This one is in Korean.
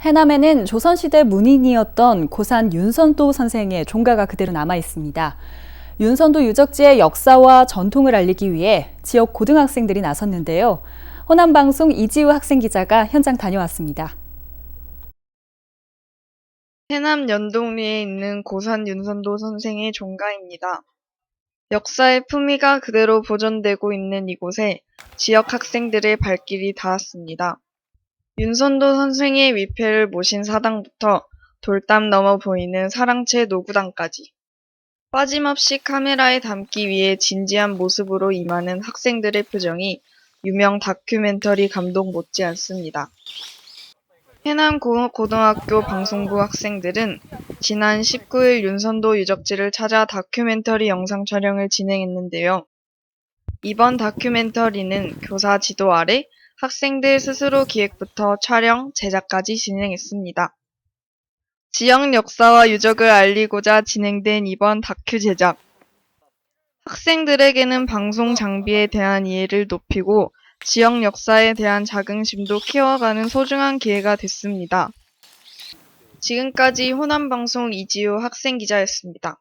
해남에는 조선시대 문인이었던 고산 윤선도 선생의 종가가 그대로 남아 있습니다. 윤선도 유적지의 역사와 전통을 알리기 위해 지역 고등학생들이 나섰는데요. 호남방송 이지우 학생 기자가 현장 다녀왔습니다. 해남 연동리에 있는 고산 윤선도 선생의 종가입니다. 역사의 품위가 그대로 보존되고 있는 이곳에 지역 학생들의 발길이 닿았습니다. 윤선도 선생의 위패를 모신 사당부터 돌담 넘어 보이는 사랑채 노구당까지 빠짐없이 카메라에 담기 위해 진지한 모습으로 임하는 학생들의 표정이 유명 다큐멘터리 감독 못지않습니다. 해남 고- 고등학교 방송부 학생들은 지난 19일 윤선도 유적지를 찾아 다큐멘터리 영상 촬영을 진행했는데요. 이번 다큐멘터리는 교사 지도 아래 학생들 스스로 기획부터 촬영, 제작까지 진행했습니다. 지역 역사와 유적을 알리고자 진행된 이번 다큐 제작. 학생들에게는 방송 장비에 대한 이해를 높이고 지역 역사에 대한 자긍심도 키워가는 소중한 기회가 됐습니다. 지금까지 호남방송 이지우 학생 기자였습니다.